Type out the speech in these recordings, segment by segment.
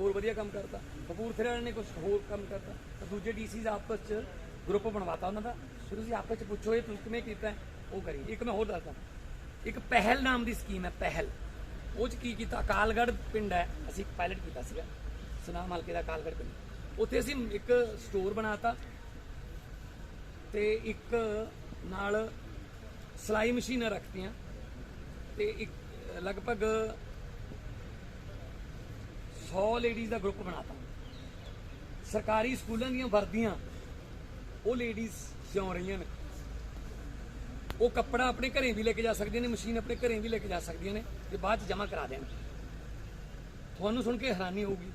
ਹੋਰ ਵਧੀਆ ਕੰਮ ਕਰਤਾ। ਕਪੂਰਥਲੇ ਵਾਲਿਆਂ ਨੇ ਕੁਝ ਹੋਰ ਕੰਮ ਕਰਤਾ। ਤਾਂ ਦੂਜੇ ਡੀਸੀਜ਼ ਆਪਸ ਚ ਗਰੁੱਪ ਬਣਵਾਤਾ ਉਹਨਾਂ ਦਾ। ਫਿਰ ਤੁਸੀਂ ਆਪਸ ਚ ਪੁੱਛੋ ਇਹ ਤੁਸੀਂ ਕਿਵੇਂ ਕੀਤਾ, ਉਹ ਕਰੀ ਇੱਕ ਮੈਂ ਹੋਰ ਦੱਸਦਾ। ਇੱਕ ਪਹਿਲ ਨਾਮ ਦੀ ਸਕੀਮ ਹੈ, ਪਹਿਲ। ਉਹ ਚ ਕੀ ਕੀਤਾ? ਅਕਾਲਗੜ੍ਹ ਪਿੰਡ ਹੈ। ਅਸੀਂ ਇੱਕ ਪਾਇਲਟ ਕੀਤਾ ਸੀਗਾ। ਸੁਨਾਮ ਹਲਕੇ ਦਾ ਅਕਾਲਗੜ੍ਹ ਪਿੰਡ। ਉੱਥੇ ਅਸੀਂ ਇੱਕ ਸਟੋਰ ਬਣਾਤਾ ਤੇ ਇੱਕ ਨਾਲ ਸਲਾਈ ਮਸ਼ੀਨਾਂ ਰੱਖਤੀਆਂ ਤੇ ਇੱਕ ਲਗਭਗ 100 ਲੇਡੀਜ਼ ਦਾ ਗਰੁੱਪ ਬਣਾਤਾ। ਸਰਕਾਰੀ ਸਕੂਲਾਂ ਦੀਆਂ ਵਰਦੀਆਂ, ਉਹ ਲੇਡੀਜ਼ ਸਿਉਂ ਰਹੀਆਂ ਨੇ। ਉਹ ਕੱਪੜਾ ਆਪਣੇ ਘਰੇ ਵੀ ਲੈ ਕੇ ਜਾ ਸਕਦੀਆਂ ਨੇ ਮਸ਼ੀਨ ਆਪਣੇ ਘਰੇ ਵੀ ਲੈ ਕੇ ਜਾ ਸਕਦੀਆਂ ਨੇ, ਤੇ ਬਾਅਦ ਚ ਜਮ੍ਹਾਂ ਕਰਾ ਦੇਣ। ਤੁਹਾਨੂੰ ਸੁਣ ਕੇ ਹੈਰਾਨੀ ਹੋਊਗੀ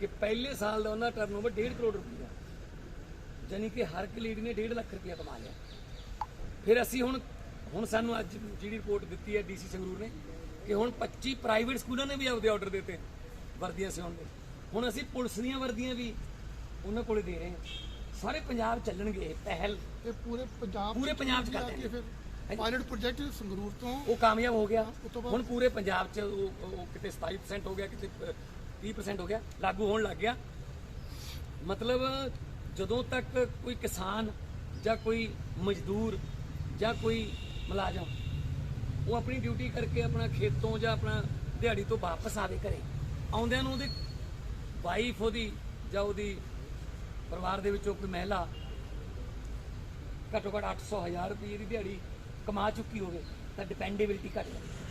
ਕਿ ਪਹਿਲੇ ਸਾਲ ਦਾ ਉਹਨਾਂ ਟਰਨਓਵਰ 1.5 ਕਰੋੜ ਰੁਪਈਆ ਯਾਨੀ ਕਿ ਹਰ ਇੱਕ ਲੇਡੀ ਨੇ 1.5 ਲੱਖ ਰੁਪਇਆ ਕਮਾ ਲਿਆ। ਫਿਰ ਅਸੀਂ ਹੁਣ ਹੁਣ ਸਾਨੂੰ ਅੱਜ ਜਿਹੜੀ ਰਿਪੋਰਟ ਦਿੱਤੀ ਹੈ ਡੀਸੀ ਸੰਗਰੂਰ ਨੇ, ਕਿ ਹੁਣ 25 ਪ੍ਰਾਈਵੇਟ ਸਕੂਲਾਂ ਨੇ ਵੀ ਆਪਦੇ ਆਰਡਰ ਦਿੱਤੇ। ਵਰਦੀਆਂ ਸਿਉਣ ਦੇ ਹੁਣ ਅਸੀਂ ਪੁਲਿਸ ਦੀਆਂ ਵਰਦੀਆਂ ਵੀ ਉਹਨਾਂ ਕੋਲੇ ਦੇ ਰਹੇ ਹਾਂ। ਸਾਰੇ ਪੰਜਾਬ ਚੱਲਣਗੇ ਪਹਿਲ। ਇਹ ਪੂਰੇ ਪੰਜਾਬ ਪੂਰੇ ਪੰਜਾਬ 'ਚ ਕਰਦੇ ਨੇ। ਪਾਇਲਟ ਪ੍ਰੋਜੈਕਟ ਸੰਗਰੂਰ ਤੋਂ ਉਹ ਕਾਮਯਾਬ ਹੋ ਗਿਆ। ਤੋਂ ਹੁਣ ਪੂਰੇ ਪੰਜਾਬ 'ਚ ਉਹ ਕਿਤੇ 27% ਹੋ ਗਿਆ ਕਿਤੇ ਅ, 30% ਹੋ ਗਿਆ। ਲਾਗੂ ਹੋਣ ਲੱਗ ਗਿਆ। ਮਤਲਬ ਜਦੋਂ ਤੱਕ ਕੋਈ ਕਿਸਾਨ ਜਾਂ ਕੋਈ ਮਜ਼ਦੂਰ ਜਾਂ ਕੋਈ ਮੁਲਾਜ਼ਮ ਉਹ ਆਪਣੀ ਡਿਊਟੀ ਕਰਕੇ ਆਪਣਾ ਖੇਤੋਂ ਜਾਂ ਆਪਣਾ ਦਿਹਾੜੀ ਤੋਂ ਵਾਪਸ ਆਵੇ ਘਰੇ ਆਉਂਦਿਆਂ ਨੂੰ ਉਹਦੀ ਵਾਈਫ ਉਹਦੀ ਜਾਂ ਉਹਦੀ ਪਰਿਵਾਰ ਦੇ ਵਿੱਚੋਂ ਕੋਈ ਮਹਿਲਾ ਘੱਟੋ ਘੱਟ 800 ਹਜ਼ਾਰ ਰੁਪਏ ਦੀ ਦਿਹਾੜੀ ਕਮਾ ਚੁੱਕੀ ਹੋਵੇ ਤਾਂ ਡਿਪੈਂਡੇਬਿਲਿਟੀ ਘੱਟ ਜਾਂਦੀ ਹੈ